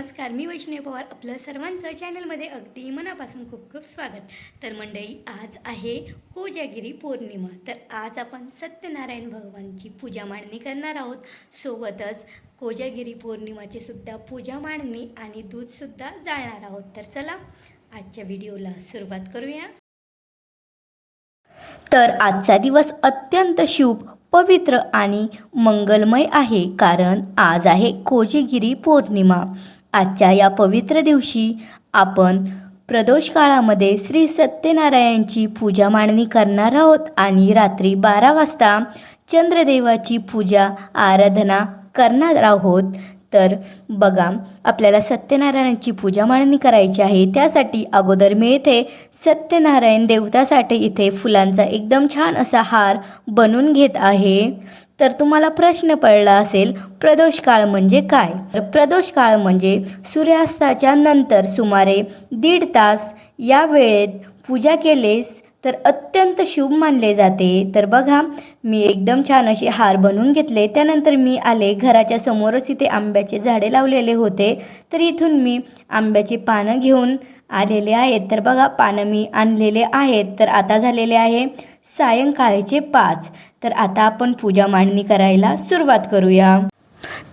नमस्कार मी वैष्णवी पवार. आपलं सर्वांचं चॅनलमध्ये अगदी मनापासून खूप खूप स्वागत. तर मंडळी आज आहे कोजागिरी पौर्णिमा. तर आज आपण सत्यनारायण भगवानची पूजा मांडणी करणार आहोत. सोबतच कोजागिरी पौर्णिमाची सुद्धा पूजा मांडणी आणि दूधसुद्धा जाळणार आहोत. तर चला आजच्या व्हिडिओला सुरुवात करूया. तर आजचा दिवस अत्यंत शुभ पवित्र आणि मंगलमय आहे. कारण आज आहे कोजागिरी पौर्णिमा. आजच्या या पवित्र दिवशी आपण प्रदोष काळामध्ये श्री सत्यनारायणची पूजा मांडणी करणार आहोत आणि रात्री बारा वाजता चंद्रदेवाची पूजा आराधना करणार आहोत. तर बघा आपल्याला सत्यनारायणाची पूजा मांडणी करायची आहे. त्यासाठी अगोदर मी इथे सत्यनारायण देवतासाठी इथे फुलांचा एकदम छान असा हार बनवून घेत आहे. तर तुम्हाला प्रश्न पडला असेल प्रदोष काळ म्हणजे काय? तर प्रदोष काळ म्हणजे सूर्यास्ताच्या नंतर सुमारे दीड तास या वेळेत पूजा केलेस तर अत्यंत शुभ मानले जाते. तर बघा मी एकदम छान असे हार बनवून घेतले. त्यानंतर मी आले घराच्या समोरच इथे आंब्याचे झाडे लावलेले होते. तर इथून मी आंब्याची पानं घेऊन आलेले आहेत. तर बघा पानं मी आणलेले आहेत. तर आता झालेले आहे सायंकाळचे पाच. तर आता आपण पूजा मांडणी करायला सुरुवात करूया.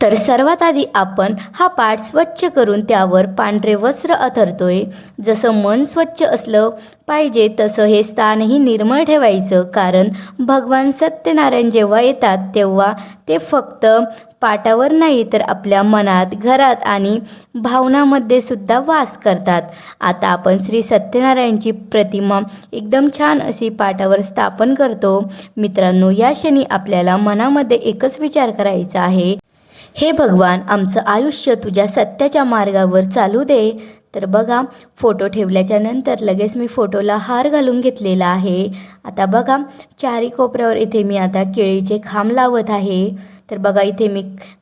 तर सर्वात आधी आपण हा पाठ स्वच्छ करून त्यावर पांढरे वस्त्र अथरतोय. जसं मन स्वच्छ असलं पाहिजे तसं हे स्थानही निर्मळ ठेवायचं. कारण भगवान सत्यनारायण जेव्हा येतात तेव्हा ते फक्त पाटावर नाही तर आपल्या मनात घरात आणि भावनामध्ये सुद्धा वास करतात. आता आपण श्री सत्यनारायणची प्रतिमा एकदम छान अशी पाटावर स्थापन करतो. मित्रांनो या क्षणी आपल्याला मनामध्ये एकच विचार करायचा आहे. हे भगवान आमचं आयुष्य तुझ्या सत्याच्या मार्गावर चालू दे. तर बघा फोटो ठेवल्याच्या नंतर लगेच मी फोटोला हार घालून घेतलेला आहे. आता बघा चारी कोपऱ्यावर इथे मी आता केळीचे खांब लावत आहे. तर बघा इथे मी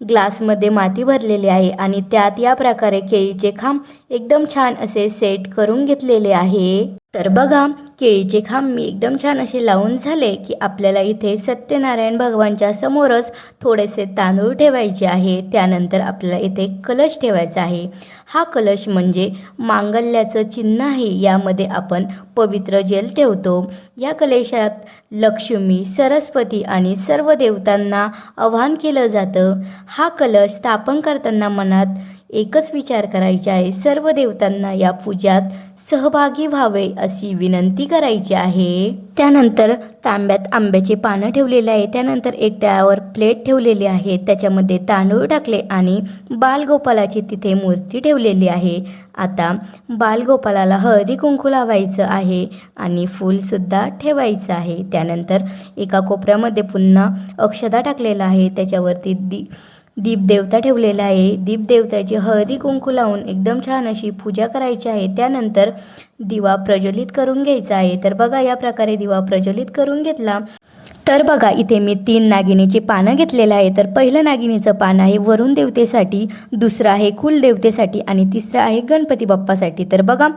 ग्लासमध्ये माती भरलेली आहे आणि त्यात या प्रकारे केळीचे खांब एकदम छान असे सेट करून घेतलेले आहे. तर बघा केळीचे खांब मी एकदम छान असे लावून झाले की आपल्याला इथे सत्यनारायण भगवानच्या समोरच थोडेसे तांदूळ ठेवायचे आहे. त्यानंतर आपल्याला इथे कलश ठेवायचा आहे. हा कलश म्हणजे मांगल्याचं चिन्ह आहे. यामध्ये आपण पवित्र जल ठेवतो. या कलेशात लक्ष्मी सरस्वती आणि सर्व देवतांना आवाहन केलं जातं. हा कलश स्थापन करताना मनात एकच विचार करायचे आहे. सर्व देवतांना या पूजात सहभागी व्हावे अशी विनंती करायची आहे. त्यानंतर तांब्यात आंब्याचे पानं ठेवलेले आहे. त्यानंतर एक त्यावर प्लेट ठेवलेली आहे. त्याच्यामध्ये तांदूळ टाकले आणि बालगोपालाची तिथे मूर्ती ठेवलेली आहे. आता बालगोपालाला हळदी कुंकू लावायचं आहे आणि फूलसुद्धा ठेवायचं आहे. त्यानंतर एका कोपऱ्यामध्ये पुन्हा अक्षदा टाकलेला आहे. त्याच्यावरती दी दीपदेवता ठेवलेला आहे. दीपदेवताची हळदी कुंकू लावून एकदम छान अशी पूजा करायची आहे. त्यानंतर दिवा प्रज्वलित करून घ्यायचा आहे. तर बघा या प्रकारे दिवा प्रज्वलित करून घेतला. तर बघा इथे मी तीन नागिनीची पानं घेतलेलं आहे तर पहिलं नागिनीचं पान आहे वरुण देवतेसाठी दुसरं आहे कुलदेवतेसाठी आणि तिसरं आहे गणपती बाप्पासाठी. तर बघा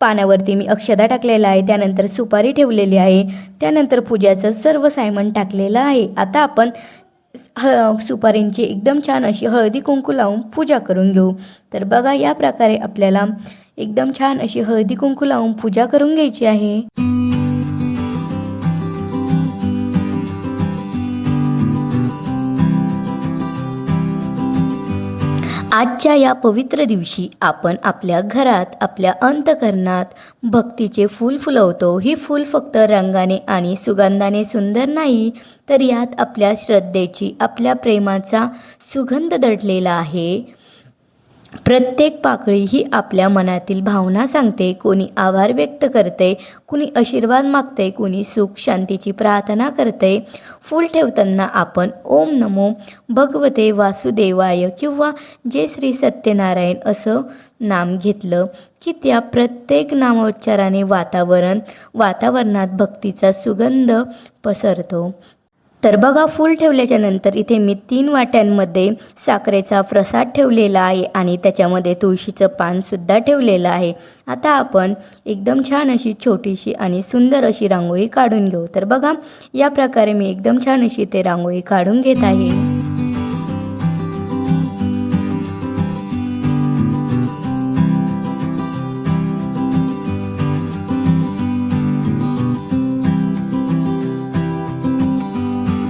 पानावरती मी अक्षदा टाकलेला आहे त्यानंतर सुपारी ठेवलेली आहे. त्यानंतर पूजाचं सर्व सायमन टाकलेलं आहे. आता आपण हळ सुपारींची एकदम छान अशी हळदी कुंकू लावून पूजा करून घेऊ. तर बघा या प्रकारे आपल्याला एकदम छान अशी हळदी कुंकू लावून पूजा करून घ्यायची आहे. आजच्या या पवित्र दिवशी आपण आपल्या घरात आपल्या अंतकरणात भक्तीचे फूल फुलवतो. ही फूल फक्त रंगाने आणि सुगंधाने सुंदर नाही तर यात आपल्या श्रद्धेची आपल्या प्रेमाचा सुगंध दडलेला आहे. प्रत्येक पाकळी ही आपल्या मनातील भावना सांगते कोणी आभार व्यक्त करते कुणी आशीर्वाद मागते कुणी सुख शांतीची प्रार्थना करते. फूल ठेवताना आपण ओम नमो भगवते वासुदेवाय किंवा जे श्री सत्यनारायण असं नाम घेतलं की त्या प्रत्येक नामोच्चाराने वातावरण वातावरणात भक्तीचा सुगंध पसरतो. तर बघा फूल ठेवल्याच्या नंतर इथे मी तीन वाट्यांमध्ये साखरेचा प्रसाद ठेवलेला आहे आणि त्याच्यामध्ये तुळशीचं पानसुद्धा ठेवलेलं आहे. आता आपण एकदम छान अशी छोटीशी आणि सुंदर अशी रांगोळी काढून घेऊ. तर बघा या प्रकारे मी एकदम छान अशी ते रांगोळी काढून घेत आहे.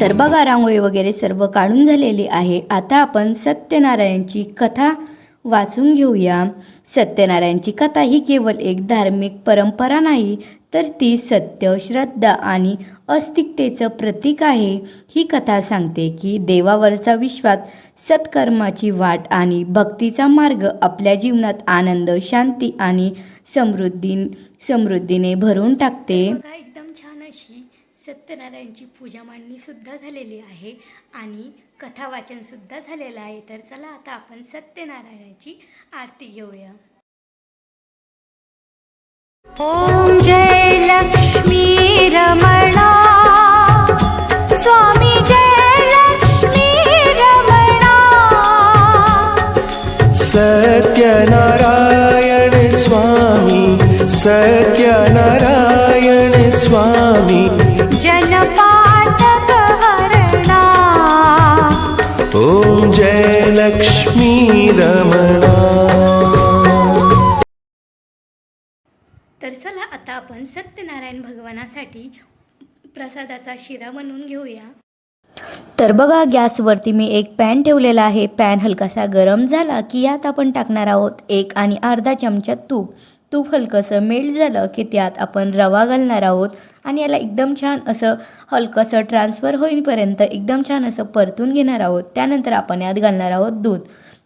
तर बघा रांगोळी वगैरे सर्व काढून झालेली आहे. आता आपण सत्यनारायणची कथा वाचून घेऊया. सत्यनारायणची कथा ही केवळ एक धार्मिक परंपरा नाही तर ती सत्य श्रद्धा आणि अस्तिकतेचं प्रतीक आहे. ही कथा सांगते की देवावरचा विश्वास सत्कर्माची वाट आणि भक्तीचा मार्ग आपल्या जीवनात आनंद शांती आणि समृद्धी समृद्धीने भरून टाकते बघा एकदम छान अशी सत्यनारायणची पूजा मांडणी सुद्धा झालेली आहे आणि कथा वाचन सुद्धा झालेलं आहे. तर चला आता आपण सत्यनारायणाची आरती घेऊया. ॐ जय लक्ष्मी रमणा. स्वामी जय लक्ष्मी रमणा. सत्यनारायण स्वामी सत्यनारायण रमणा. तर चला आता आपण सत्यनारायण भगवानासाठी प्रसादाचा शिरा बनवून घेऊया. तर बघा गॅसवरती मी एक पॅन ठेवलेला आहे. पॅन हलकासा गरम झाला की यात आपण टाकणार आहोत एक आणि अर्धा चमचा तूप. तूप हलकंसं मेल्ट झालं की त्यात आपण रवा घालणार आहोत आणि याला एकदम छान असं हलकंसं ट्रान्सफर होईपर्यंत एकदम छान असं परतून घेणार आहोत. त्यानंतर आपण यात घालणार आहोत दूध.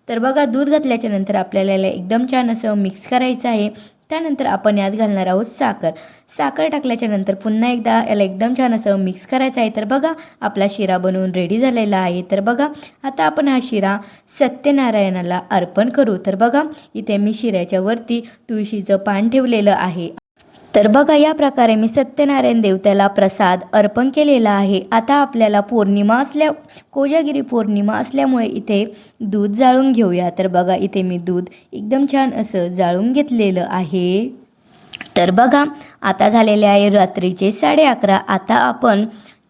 तर बघा दूध घातल्याच्या नंतर आपल्याला याला एकदम छान असं मिक्स करायचं आहे. त्यानंतर आपण यात घालणार आहोत साखर. साखर टाकल्याच्या नंतर पुन्हा एकदा याला एकदम छान असं मिक्स करायचं आहे. तर बघा आपला शिरा बनवून रेडी झालेला आहे. तर बघा आता आपण हा शिरा सत्यनारायणाला अर्पण करू. तर बघा इथे मी शिऱ्याच्या वरती तुळशीचं पान ठेवलेलं आहे. तर बघा या प्रकारे मी सत्यनारायण देवत्याला प्रसाद अर्पण केलेला आहे. आता आपल्याला पौर्णिमा असल्या कोजागिरी पौर्णिमा असल्यामुळे इथे दूध जाळून घेऊया. तर बघा इथे मी दूध एकदम छान असं जाळून घेतलेलं आहे. तर बघा आता झालेले आहे रात्रीचे साडे अकरा. आता आपण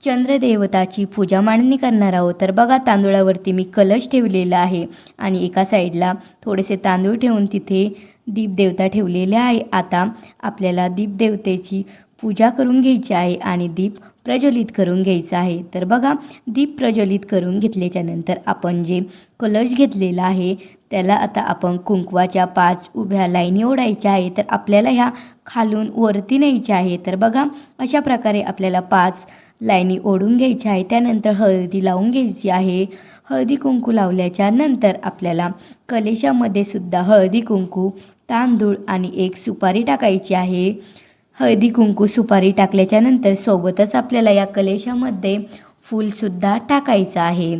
चंद्रदेवताची पूजा मांडणी करणार आहोत. तर बघा तांदूळावरती मी कलश ठेवलेला आहे. आणि एका साईडला थोडेसे तांदूळ ठेवून तिथे दीपदेवता ठेवलेल्या आहे. आता आपल्याला दीपदेवतेची पूजा करून घ्यायची आहे आणि दीप प्रज्वलित करून घ्यायचं आहे. तर बघा दीप प्रज्वलित करून घेतल्याच्या नंतर आपण जे कलश घेतलेला आहे त्याला आता आपण कुंकवाच्या पाच उभ्या लाईनी ओढायच्या आहे तर आपल्याला ह्या खालून वरती न्यायच्या आहे. तर बघा अशा प्रकारे आपल्याला पाच लाईनी ओढून घ्यायच्या आहे त्यानंतर हळदी लावून घ्यायची आहे. हळदी कुंकू लावल्याच्या नंतर आपल्याला कलेशामध्ये सुद्धा हळदी कुंकू तांदूळ आणि एक सुपारी टाकायची आहे. हळदी कुंकू सुपारी टाकल्याच्या नंतर सोबतच आपल्याला या कलेशामध्ये फूलसुद्धा टाकायचं आहे.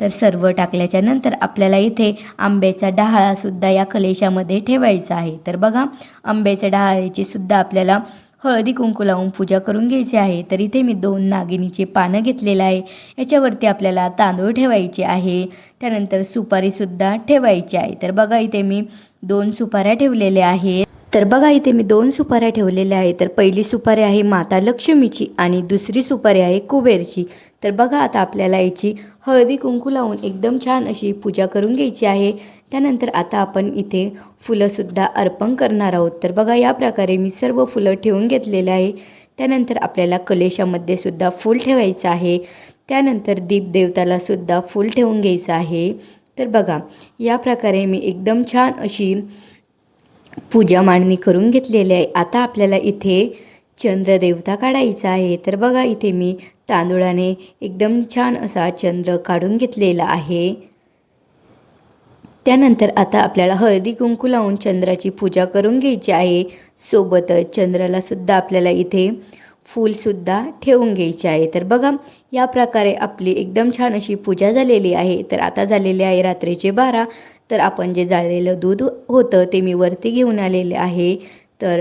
तर सर्व टाकल्याच्या नंतर आपल्याला इथे आंब्याचा डहाळासुद्धा या कलेशामध्ये ठेवायचा आहे. तर बघा आंब्याच्या डहाळ्याची सुद्धा आपल्याला हळदी कुंकू लावून पूजा करून घ्यायची आहे. तर इथे मी दोन नागिनीचे पानं घेतलेलं आहे. याच्यावरती आपल्याला तांदूळ ठेवायचे आहे. त्यानंतर सुपारीसुद्धा ठेवायची आहे. तर बघा इथे मी दोन सुपाऱ्या ठेवलेल्या आहेत. तर बघा इथे मी दोन सुपाऱ्या ठेवलेल्या आहे तर पहिली सुपारी आहे माता लक्ष्मीची आणि दुसरी सुपारी आहे कुबेरची. तर बघा आता आपल्याला याची हळदी कुंकू लावून एकदम छान अशी पूजा करून घ्यायची आहे. त्यानंतर आता आपण इथे फुलंसुद्धा अर्पण करणार आहोत. तर बघा या प्रकारे मी सर्व फुलं ठेवून घेतलेले आहे. त्यानंतर आपल्याला कलेशामध्ये सुद्धा फूल ठेवायचं आहे. त्यानंतर दीपदेवताला सुद्धा फूल ठेवून घ्यायचं आहे. तर बघा या प्रकारे मी एकदम छान अशी पूजा मांडणी करून घेतलेली आहे. आता आपल्याला इथे चंद्रदेवता काढायचा आहे. तर बघा इथे मी तांदूळाने एकदम छान असा चंद्र काढून घेतलेला आहे. त्यानंतर आता आपल्याला हळदी कुंकू लावून चंद्राची पूजा करून घ्यायची आहे. सोबतच चंद्राला सुद्धा आपल्याला इथे फूलसुद्धा ठेवून घ्यायचे आहे. तर बघा या प्रकारे आपली एकदम छान अशी पूजा झालेली आहे. तर आता झालेले आहे रात्रीचे बारा. तर आपण जे जाळलेलं दूध होतं ते मी वरती घेऊन आलेले आहे. तर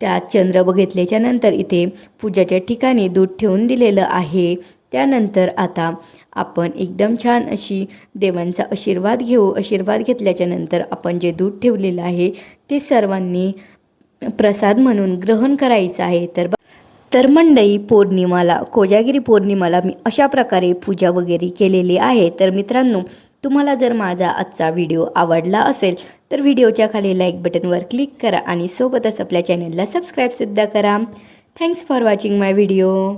त्यात चंद्र बघितल्याच्या नंतर इथे पूजाच्या ठिकाणी दूध ठेवून दिलेलं आहे. त्यानंतर आता आपण एकदम छान अशी देवांचा आशीर्वाद घेऊ आशीर्वाद घेतल्याच्या नंतर आपण जे दूध ठेवलेलं आहे ते सर्वांनी प्रसाद म्हणून ग्रहण करायचं आहे. तर ब- तर मंडई पौर्णिमाला कोजागिरी पौर्णिमाला मी अशा प्रकारे पूजा वगैरे केलेली आहे. तर मित्रांनो तुम्हाला जर माझा आजचा व्हिडिओ आवडला असेल तर व्हिडिओच्या खाली लाईक बटनवर क्लिक करा आणि सोबतच आपल्या चॅनलला सबस्क्राईबसुद्धा करा. Thanks for watching my video